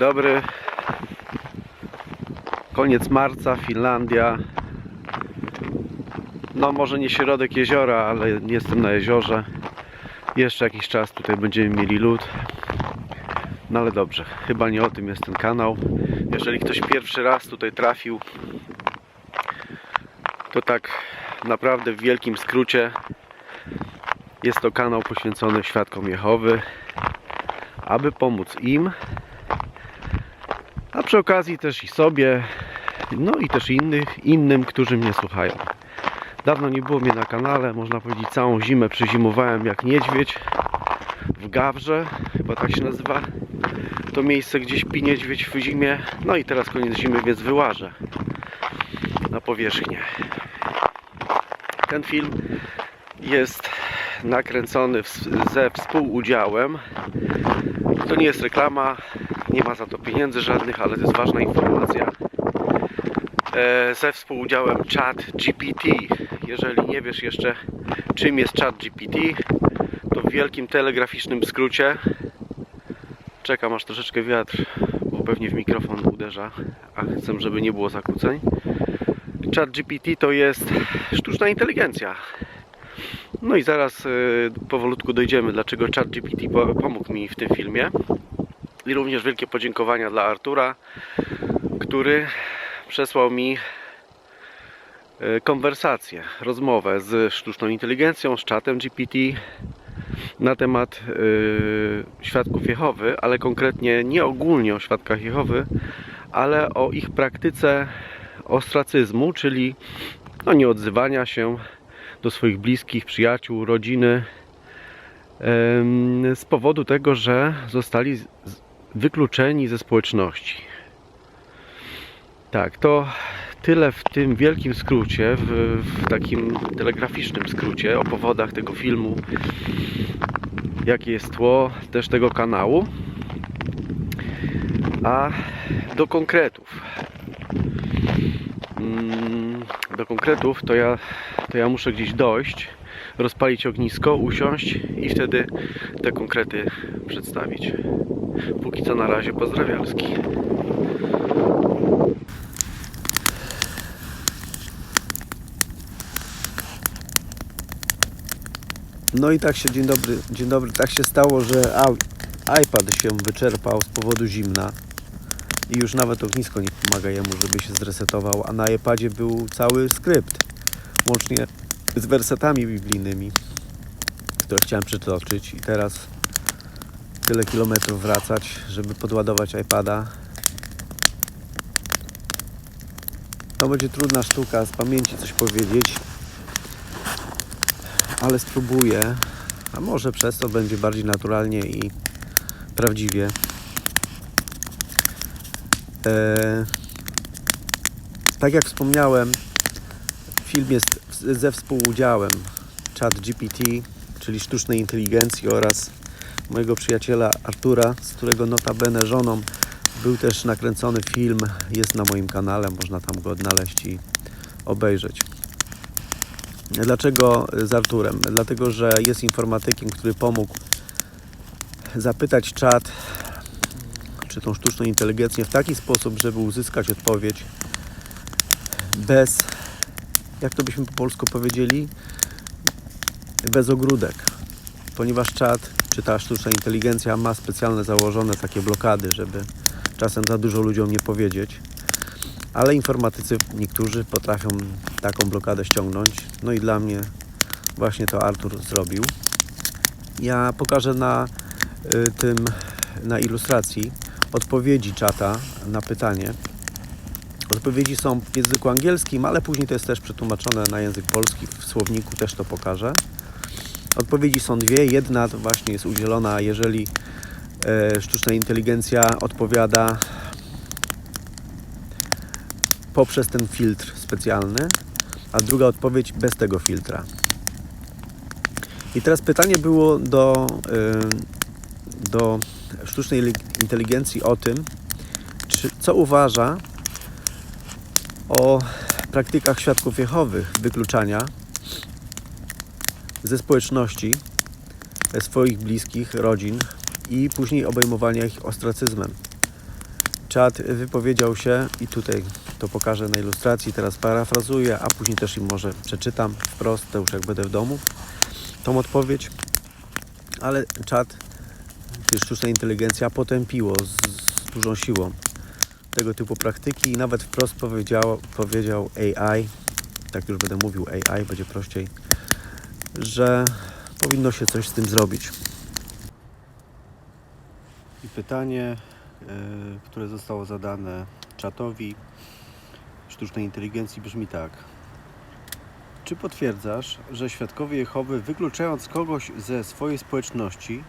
dobry. Koniec marca, Finlandia. No może nie środek jeziora, ale jestem na jeziorze. Jeszcze jakiś czas tutaj będziemy mieli lód. No ale dobrze, chyba nie o tym jest ten kanał. Jeżeli ktoś pierwszy raz tutaj trafił, to tak naprawdę w wielkim skrócie jest to kanał poświęcony świadkom Jehowy, aby pomóc im, przy okazji też i sobie, no i też innych, innym, którzy mnie słuchają. Dawno nie było mnie na kanale, można powiedzieć całą zimę przezimowałem jak niedźwiedź w Gawrze, chyba tak się nazywa to miejsce, gdzie śpi niedźwiedź w zimie. No i teraz koniec zimy, więc wyłażę na powierzchnię. Ten film jest nakręcony ze współudziałem. To nie jest reklama, nie ma za to pieniędzy żadnych, ale to jest ważna informacja. E, Ze współudziałem Chat GPT. Jeżeli nie wiesz jeszcze czym jest Chat GPT, to w wielkim telegraficznym skrócie czekam aż troszeczkę wiatr, bo pewnie w mikrofon uderza, a chcę, żeby nie było zakłóceń. Chat GPT to jest sztuczna inteligencja. No i zaraz y, powolutku dojdziemy, dlaczego Chat GPT po- pomógł mi w tym filmie. I również wielkie podziękowania dla Artura, który przesłał mi y, konwersację, rozmowę z sztuczną inteligencją, z czatem GPT na temat y, świadków Jehowy, ale konkretnie nie ogólnie o świadkach Jehowy, ale o ich praktyce ostracyzmu, czyli no, nieodzywania się do swoich bliskich, przyjaciół, rodziny em, z powodu tego, że zostali wykluczeni ze społeczności. Tak, to tyle w tym wielkim skrócie, w, w takim telegraficznym skrócie o powodach tego filmu, jakie jest tło też tego kanału. A do konkretów. Mm, Do konkretów to ja, to ja muszę gdzieś dojść, rozpalić ognisko, usiąść i wtedy te konkrety przedstawić. Póki co na razie pozdrawialski. No i tak się, dzień dobry, dzień dobry, tak się stało, że iPad się wyczerpał z powodu zimna i już nawet ognisko nie pomaga jemu, żeby się zresetował, a na iPadzie był cały skrypt, łącznie z wersetami biblijnymi, które chciałem przytoczyć i teraz tyle kilometrów wracać, żeby podładować iPada. To będzie trudna sztuka z pamięci coś powiedzieć, ale spróbuję, a może przez to będzie bardziej naturalnie i prawdziwie. E, tak jak wspomniałem, film jest ze współudziałem Chat GPT, czyli sztucznej inteligencji oraz mojego przyjaciela Artura, z którego notabene żoną był też nakręcony film, jest na moim kanale, można tam go odnaleźć i obejrzeć. Dlaczego z Arturem? Dlatego, że jest informatykiem, który pomógł zapytać czat, czy tą sztuczną inteligencję w taki sposób, żeby uzyskać odpowiedź bez, jak to byśmy po polsku powiedzieli, bez ogródek. Ponieważ czat, czy ta sztuczna inteligencja ma specjalne założone takie blokady, żeby czasem za dużo ludziom nie powiedzieć ale informatycy niektórzy potrafią taką blokadę ściągnąć. No i dla mnie właśnie to Artur zrobił. Ja pokażę na y, tym, na ilustracji odpowiedzi czata na pytanie. Odpowiedzi są w języku angielskim, ale później to jest też przetłumaczone na język polski. W słowniku też to pokażę. Odpowiedzi są dwie. Jedna właśnie jest udzielona, jeżeli e, sztuczna inteligencja odpowiada poprzez ten filtr specjalny, a druga odpowiedź bez tego filtra. I teraz pytanie było do, y, do sztucznej li- inteligencji o tym, czy, co uważa o praktykach świadków Jehowych wykluczania ze społeczności swoich bliskich, rodzin i później obejmowania ich ostracyzmem. czat wypowiedział się i tutaj to pokażę na ilustracji, teraz parafrazuję, a później też im może przeczytam wprost, to już jak będę w domu, tą odpowiedź. Ale czat, czy sztuczna inteligencja potępiło z, z dużą siłą tego typu praktyki i nawet wprost powiedział, powiedział AI, tak już będę mówił AI, będzie prościej, że powinno się coś z tym zrobić. I pytanie, y, które zostało zadane czatowi sztucznej inteligencji brzmi tak. Czy potwierdzasz, że świadkowie Jehowy, wykluczając kogoś ze swojej społeczności,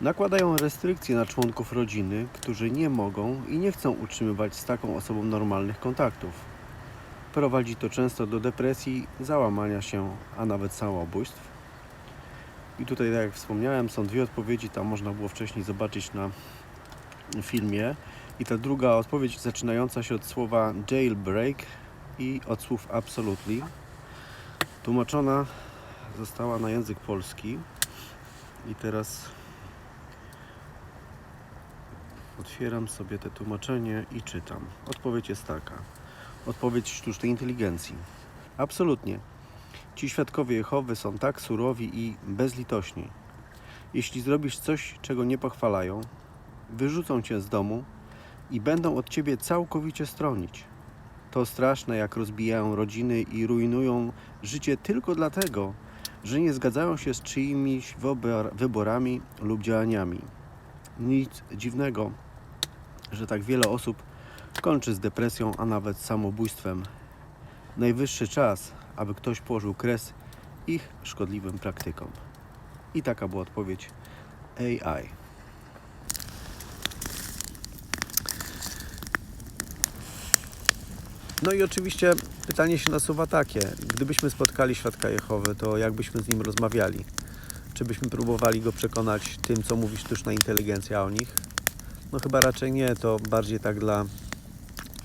nakładają restrykcje na członków rodziny, którzy nie mogą i nie chcą utrzymywać z taką osobą normalnych kontaktów? Prowadzi to często do depresji, załamania się, a nawet samobójstw. I tutaj, tak jak wspomniałem, są dwie odpowiedzi, tam można było wcześniej zobaczyć na filmie. I ta druga odpowiedź zaczynająca się od słowa jailbreak i od słów absolutely. Tłumaczona została na język polski. I teraz otwieram sobie te tłumaczenie i czytam. Odpowiedź jest taka. Odpowiedź sztucznej inteligencji. Absolutnie. Ci świadkowie Jehowy są tak surowi i bezlitośni. Jeśli zrobisz coś, czego nie pochwalają, wyrzucą cię z domu i będą od ciebie całkowicie stronić. To straszne, jak rozbijają rodziny i rujnują życie tylko dlatego, że nie zgadzają się z czyimiś wyborami lub działaniami. Nic dziwnego, że tak wiele osób kończy z depresją, a nawet samobójstwem. Najwyższy czas, aby ktoś położył kres ich szkodliwym praktykom. I taka była odpowiedź AI. No i oczywiście pytanie się nasuwa takie: gdybyśmy spotkali świadka Jehowy, to jak byśmy z nim rozmawiali? Czy byśmy próbowali go przekonać tym, co mówi sztuczna inteligencja o nich? No chyba raczej nie, to bardziej tak dla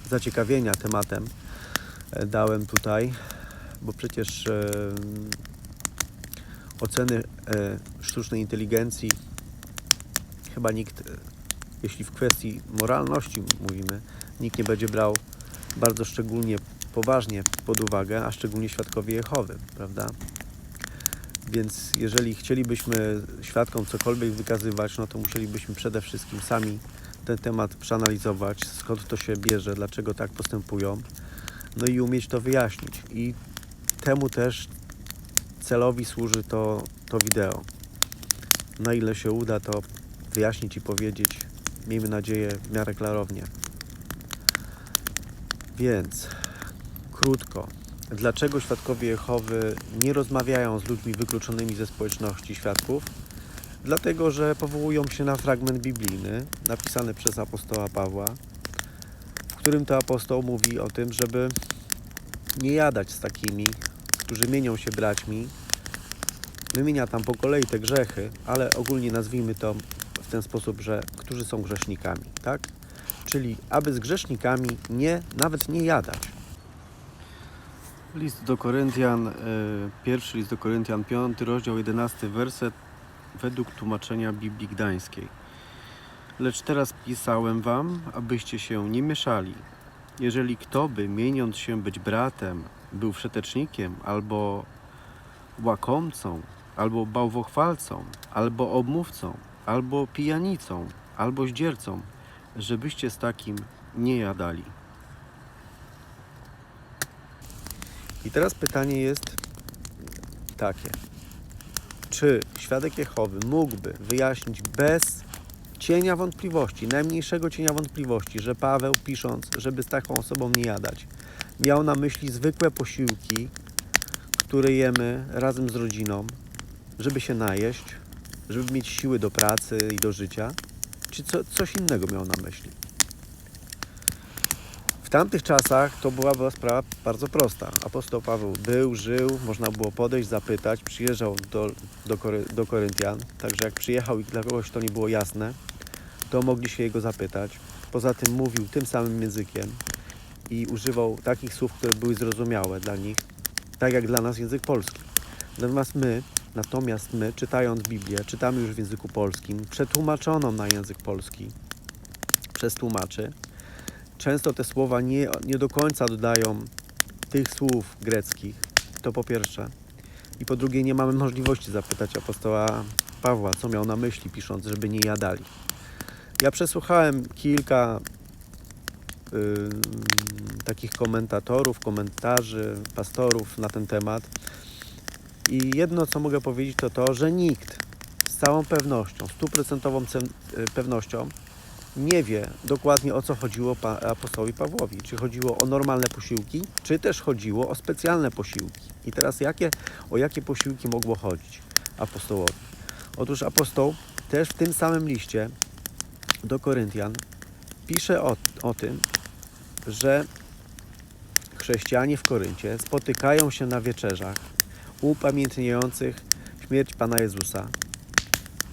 zaciekawienia tematem e, dałem tutaj, bo przecież e, oceny e, sztucznej inteligencji chyba nikt, jeśli w kwestii moralności mówimy, nikt nie będzie brał bardzo szczególnie poważnie pod uwagę, a szczególnie świadkowie Jehowy, prawda? Więc jeżeli chcielibyśmy świadkom cokolwiek wykazywać, no to musielibyśmy przede wszystkim sami ten temat przeanalizować, skąd to się bierze, dlaczego tak postępują, no i umieć to wyjaśnić. I temu też celowi służy to, to wideo. Na ile się uda to wyjaśnić i powiedzieć, miejmy nadzieję, w miarę klarownie. Więc krótko, dlaczego świadkowie Jehowy nie rozmawiają z ludźmi wykluczonymi ze społeczności świadków? Dlatego, że powołują się na fragment biblijny napisany przez apostoła Pawła, w którym to apostoł mówi o tym, żeby nie jadać z takimi, którzy mienią się braćmi. Wymienia tam po kolei te grzechy, ale ogólnie nazwijmy to w ten sposób, że którzy są grzesznikami, tak? Czyli aby z grzesznikami nie, nawet nie jadać. List do Koryntian, y, pierwszy list do Koryntian, 5 rozdział 11 werset według tłumaczenia Biblii Gdańskiej. Lecz teraz pisałem wam, abyście się nie mieszali. Jeżeli kto by, mieniąc się być bratem, był wszetecznikiem, albo łakomcą, albo bałwochwalcą, albo obmówcą, albo pijanicą, albo zdziercą, żebyście z takim nie jadali. I teraz pytanie jest takie. Czy świadek Jehowy mógłby wyjaśnić bez cienia wątpliwości, najmniejszego cienia wątpliwości, że Paweł pisząc, żeby z taką osobą nie jadać, miał na myśli zwykłe posiłki, które jemy razem z rodziną, żeby się najeść, żeby mieć siły do pracy i do życia, czy co, coś innego miał na myśli? Tamtych czasach to była, była sprawa bardzo prosta. Apostoł Paweł był, żył, można było podejść, zapytać, przyjeżdżał do, do, Kory, do Koryntian, także jak przyjechał i dla kogoś to nie było jasne, to mogli się jego zapytać. Poza tym mówił tym samym językiem i używał takich słów, które były zrozumiałe dla nich, tak jak dla nas język polski. Natomiast my, natomiast my, czytając Biblię, czytamy już w języku polskim, przetłumaczoną na język polski przez tłumaczy, często te słowa nie, nie do końca dodają tych słów greckich. To po pierwsze. I po drugie, nie mamy możliwości zapytać apostoła Pawła, co miał na myśli, pisząc, żeby nie jadali. Ja przesłuchałem kilka y, takich komentatorów, komentarzy, pastorów na ten temat. I jedno, co mogę powiedzieć, to to, że nikt z całą pewnością, stuprocentową cen- y, pewnością nie wie dokładnie o co chodziło pa- apostołowi Pawłowi. Czy chodziło o normalne posiłki, czy też chodziło o specjalne posiłki. I teraz jakie, o jakie posiłki mogło chodzić apostołowi? Otóż apostoł też w tym samym liście do Koryntian pisze o, o tym, że chrześcijanie w Koryncie spotykają się na wieczerzach upamiętniających śmierć Pana Jezusa.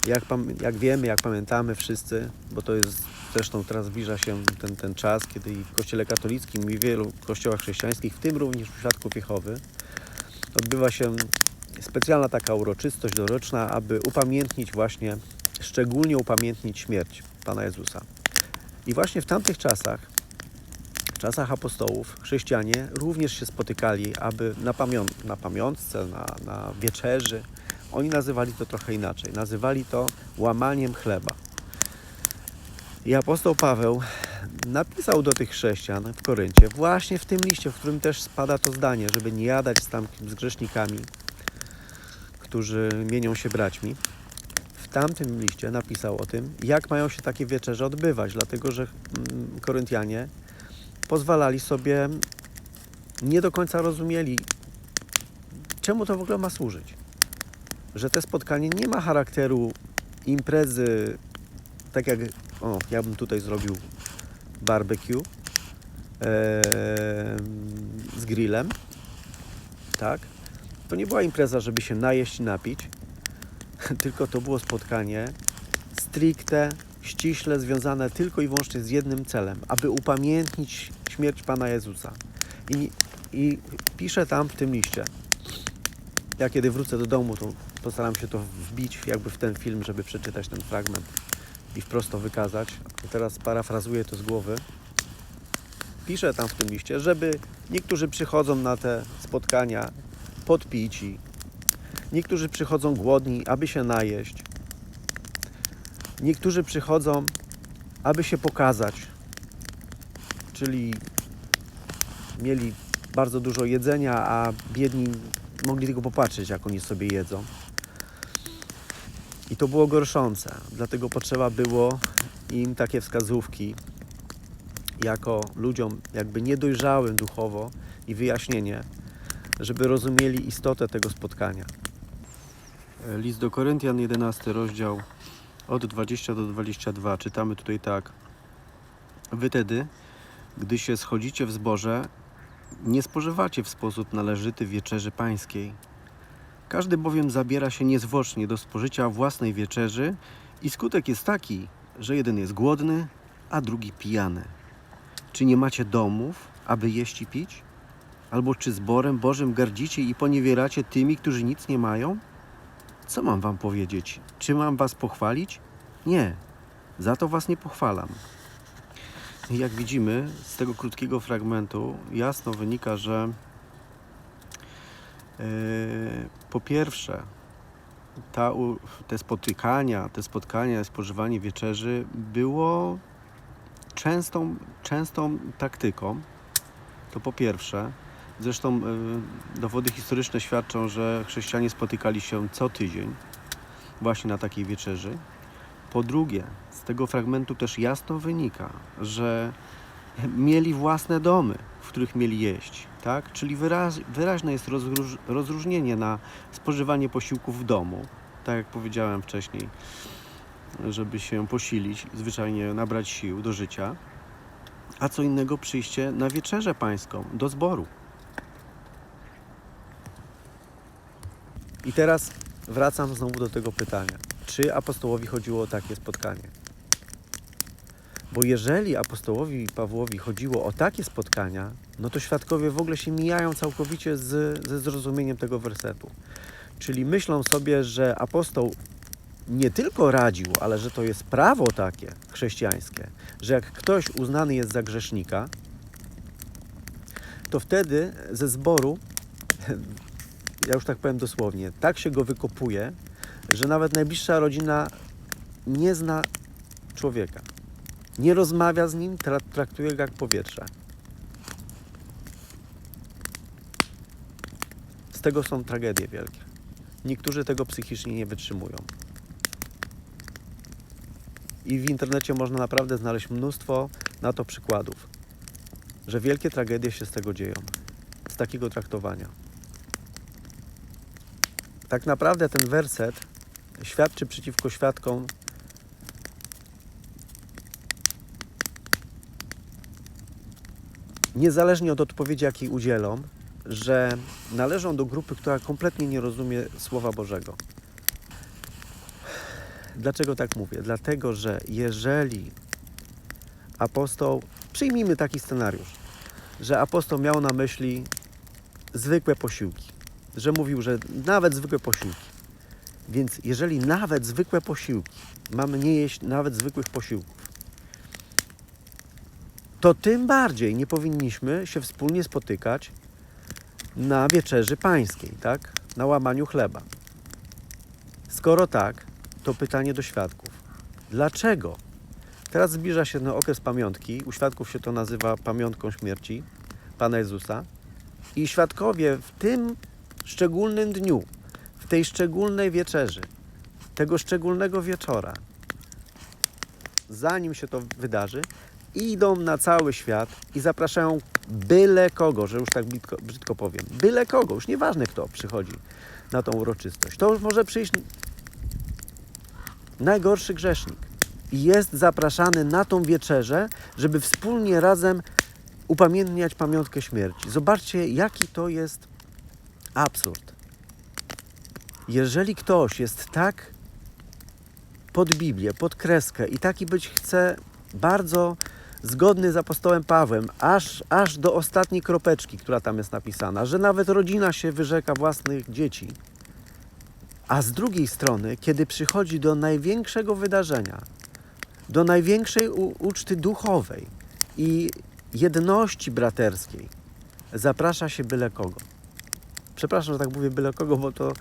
Jak, jak wiemy, jak pamiętamy wszyscy, bo to jest zresztą teraz zbliża się ten, ten czas, kiedy i w Kościele katolickim i w wielu kościołach chrześcijańskich, w tym również w Świadków Jehowy, odbywa się specjalna taka uroczystość doroczna, aby upamiętnić właśnie, szczególnie upamiętnić śmierć Pana Jezusa. I właśnie w tamtych czasach, w czasach apostołów, chrześcijanie również się spotykali, aby na, pamiąt, na pamiątce, na, na wieczerzy, oni nazywali to trochę inaczej. Nazywali to łamaniem chleba. I apostoł Paweł napisał do tych chrześcijan w Koryncie, właśnie w tym liście, w którym też spada to zdanie, żeby nie jadać z, tam, z grzesznikami, którzy mienią się braćmi. W tamtym liście napisał o tym, jak mają się takie wieczerze odbywać, dlatego że mm, Koryntianie pozwalali sobie, nie do końca rozumieli, czemu to w ogóle ma służyć. Że te spotkanie nie ma charakteru imprezy, tak jak, o, ja bym tutaj zrobił barbecue z grillem, tak? To nie była impreza, żeby się najeść napić, tylko to było spotkanie stricte, ściśle związane tylko i wyłącznie z jednym celem, aby upamiętnić śmierć Pana Jezusa. I, i pisze tam w tym liście. Ja kiedy wrócę do domu, to postaram się to wbić jakby w ten film, żeby przeczytać ten fragment i wprost to wykazać. Teraz parafrazuję to z głowy. Pisze tam w tym liście, żeby niektórzy przychodzą na te spotkania podpici, niektórzy przychodzą głodni, aby się najeść, niektórzy przychodzą, aby się pokazać, czyli mieli bardzo dużo jedzenia, a biedni mogli tylko popatrzeć, jak oni sobie jedzą. I to było gorszące, dlatego potrzeba było im takie wskazówki, jako ludziom jakby niedojrzałym duchowo i wyjaśnienie, żeby rozumieli istotę tego spotkania. List do Koryntian, 11 rozdział, od 20 do 22. Czytamy tutaj tak. Wy tedy, gdy się schodzicie w zborze, nie spożywacie w sposób należyty wieczerzy pańskiej. Każdy bowiem zabiera się niezwłocznie do spożycia własnej wieczerzy i skutek jest taki, że jeden jest głodny, a drugi pijany. Czy nie macie domów, aby jeść i pić? Albo czy zborem Bożym gardzicie i poniewieracie tymi, którzy nic nie mają? Co mam wam powiedzieć? Czy mam was pochwalić? Nie, za to was nie pochwalam. Jak widzimy z tego krótkiego fragmentu, jasno wynika, że po pierwsze, ta, te spotykania, te spotkania, spożywanie wieczerzy było częstą, częstą taktyką. To po pierwsze. Zresztą y, dowody historyczne świadczą, że chrześcijanie spotykali się co tydzień właśnie na takiej wieczerzy. Po drugie, z tego fragmentu też jasno wynika, że mieli własne domy, w których mieli jeść, tak? Czyli wyraźne jest rozróż, rozróżnienie na spożywanie posiłków w domu, tak jak powiedziałem wcześniej, żeby się posilić, zwyczajnie nabrać sił do życia, a co innego przyjście na wieczerzę pańską, do zboru. I teraz wracam znowu do tego pytania. Czy apostołowi chodziło o takie spotkanie? Bo jeżeli apostołowi Pawłowi chodziło o takie spotkania, no to świadkowie w ogóle się mijają całkowicie z, ze zrozumieniem tego wersetu. Czyli myślą sobie, że apostoł nie tylko radził, ale że to jest prawo takie chrześcijańskie, że jak ktoś uznany jest za grzesznika, to wtedy ze zboru, ja już tak powiem dosłownie, tak się go wykopuje, że nawet najbliższa rodzina nie zna człowieka. Nie rozmawia z nim, tra- traktuje go jak powietrze. Z tego są tragedie wielkie. Niektórzy tego psychicznie nie wytrzymują. I w internecie można naprawdę znaleźć mnóstwo na to przykładów, że wielkie tragedie się z tego dzieją, z takiego traktowania. Tak naprawdę ten werset świadczy przeciwko świadkom niezależnie od odpowiedzi, jakiej udzielą, że należą do grupy, która kompletnie nie rozumie Słowa Bożego. Dlaczego tak mówię? Dlatego, że jeżeli apostoł, przyjmijmy taki scenariusz, że apostoł miał na myśli zwykłe posiłki, że mówił, że nawet zwykłe posiłki. Więc jeżeli nawet zwykłe posiłki, mamy nie jeść nawet zwykłych posiłków, to tym bardziej nie powinniśmy się wspólnie spotykać na wieczerzy pańskiej, tak? Na łamaniu chleba. Skoro tak, to pytanie do świadków. Dlaczego? Teraz zbliża się ten okres pamiątki. U świadków się to nazywa pamiątką śmierci Pana Jezusa. I świadkowie w tym szczególnym dniu, w tej szczególnej wieczerzy, tego szczególnego wieczora, zanim się to wydarzy, idą na cały świat i zapraszają byle kogo, że już tak brzydko, brzydko powiem, byle kogo, już nieważne kto przychodzi na tą uroczystość. To już może przyjść najgorszy grzesznik i jest zapraszany na tą wieczerzę, żeby wspólnie razem upamiętniać pamiątkę śmierci. Zobaczcie, jaki to jest absurd. Jeżeli ktoś jest tak pod Biblię, pod kreskę i taki być chce bardzo zgodny z apostołem Pawłem, aż, aż do ostatniej kropeczki, która tam jest napisana, że nawet rodzina się wyrzeka własnych dzieci. A z drugiej strony, kiedy przychodzi do największego wydarzenia, do największej uczty duchowej i jedności braterskiej, zaprasza się byle kogo. Przepraszam, że tak mówię byle kogo, bo to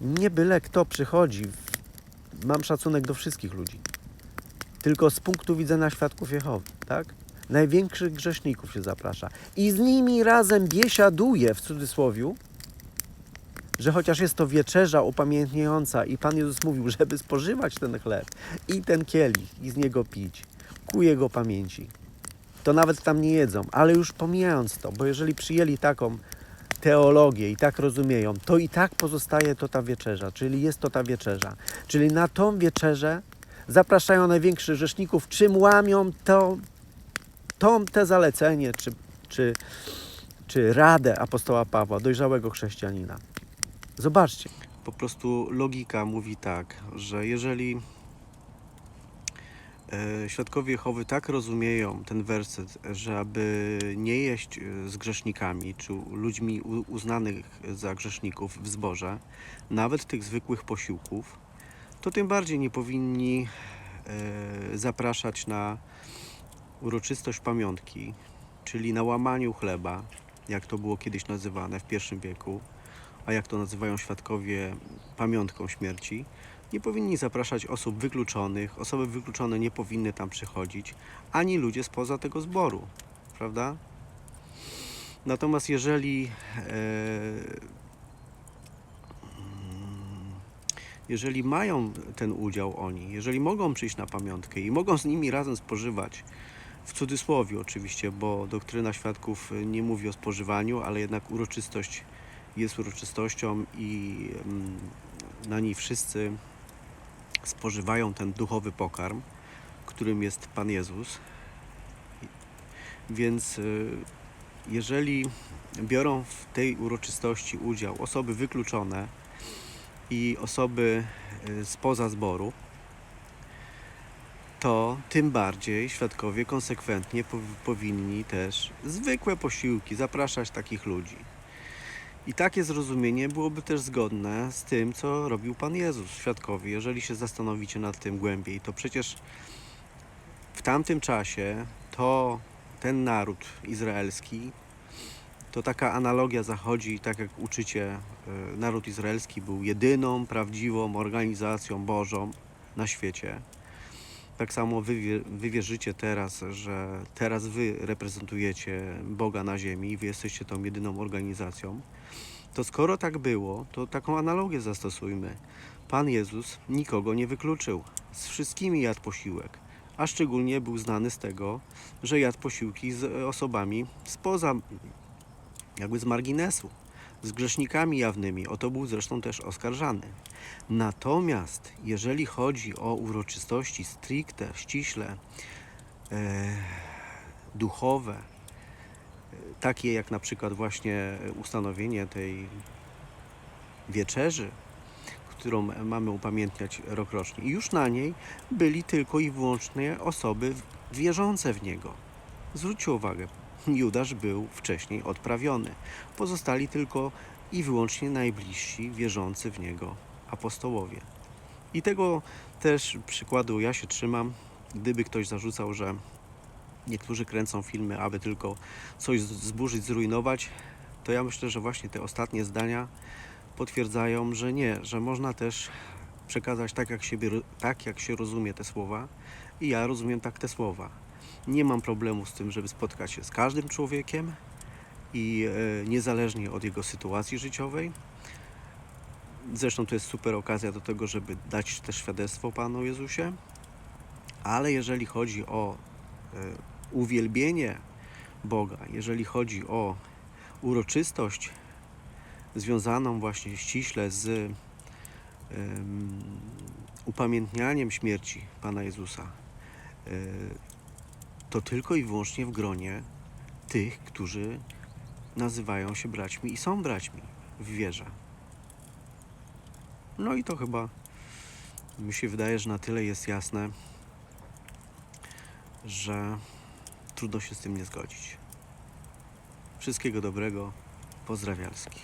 nie byle kto przychodzi. Mam szacunek do wszystkich ludzi tylko z punktu widzenia świadków Jehowy, tak? Największych grzeszników się zaprasza. I z nimi razem biesiaduje, w cudzysłowiu, że chociaż jest to wieczerza upamiętniająca i Pan Jezus mówił, żeby spożywać ten chleb i ten kielich i z niego pić ku Jego pamięci, to nawet tam nie jedzą. Ale już pomijając to, bo jeżeli przyjęli taką teologię i tak rozumieją, to i tak pozostaje to ta wieczerza, czyli jest to ta wieczerza. Czyli na tą wieczerzę zapraszają największych grzeszników, czym łamią to, to te zalecenie, czy, czy, czy radę apostoła Pawła, dojrzałego chrześcijanina. Zobaczcie. Po prostu logika mówi tak, że jeżeli e, świadkowie Jehowy tak rozumieją ten werset, że aby nie jeść e, z grzesznikami, czy ludźmi uznanych za grzeszników w zborze, nawet tych zwykłych posiłków, to tym bardziej nie powinni e, zapraszać na uroczystość pamiątki, czyli na łamaniu chleba, jak to było kiedyś nazywane w I wieku, a jak to nazywają świadkowie pamiątką śmierci. Nie powinni zapraszać osób wykluczonych, osoby wykluczone nie powinny tam przychodzić, ani ludzie spoza tego zboru, prawda? Natomiast jeżeli e, jeżeli mają ten udział oni, jeżeli mogą przyjść na pamiątkę i mogą z nimi razem spożywać, w cudzysłowie oczywiście, bo doktryna świadków nie mówi o spożywaniu, ale jednak uroczystość jest uroczystością i mm, na niej wszyscy spożywają ten duchowy pokarm, którym jest Pan Jezus. Więc y, jeżeli biorą w tej uroczystości udział osoby wykluczone, i osoby y, spoza zboru, to tym bardziej świadkowie konsekwentnie pow- powinni też zwykłe posiłki zapraszać takich ludzi. I takie zrozumienie byłoby też zgodne z tym, co robił Pan Jezus, świadkowie. Jeżeli się zastanowicie nad tym głębiej, to przecież w tamtym czasie to ten naród izraelski, to taka analogia zachodzi, tak jak uczycie, y, naród izraelski był jedyną prawdziwą organizacją Bożą na świecie. Tak samo wy, wy wierzycie teraz, że teraz wy reprezentujecie Boga na ziemi, wy jesteście tą jedyną organizacją. To skoro tak było, to taką analogię zastosujmy. Pan Jezus nikogo nie wykluczył. Z wszystkimi jadł posiłek, a szczególnie był znany z tego, że jadł posiłki z osobami spoza, jakby z marginesu, z grzesznikami jawnymi. O to był zresztą też oskarżany. Natomiast jeżeli chodzi o uroczystości stricte, ściśle e, duchowe, e, takie jak na przykład właśnie ustanowienie tej wieczerzy, którą mamy upamiętniać rokrocznie. I już na niej byli tylko i wyłącznie osoby wierzące w Niego. Zwróćcie uwagę, Judasz był wcześniej odprawiony. Pozostali tylko i wyłącznie najbliżsi wierzący w Niego apostołowie. I tego też przykładu ja się trzymam. Gdyby ktoś zarzucał, że niektórzy kręcą filmy, aby tylko coś zburzyć, zrujnować, to ja myślę, że właśnie te ostatnie zdania potwierdzają, że nie, że można też przekazać tak, jak, siebie, tak, jak się rozumie te słowa. I ja rozumiem tak te słowa. Nie mam problemu z tym, żeby spotkać się z każdym człowiekiem i e, niezależnie od jego sytuacji życiowej. Zresztą to jest super okazja do tego, żeby dać też świadectwo Panu Jezusie. Ale jeżeli chodzi o e, uwielbienie Boga, jeżeli chodzi o uroczystość związaną właśnie ściśle z em, upamiętnianiem śmierci Pana Jezusa, e, to tylko i wyłącznie w gronie tych, którzy nazywają się braćmi i są braćmi w wierze. No i to chyba mi się wydaje, że na tyle jest jasne, że trudno się z tym nie zgodzić. Wszystkiego dobrego, pozdrawialski.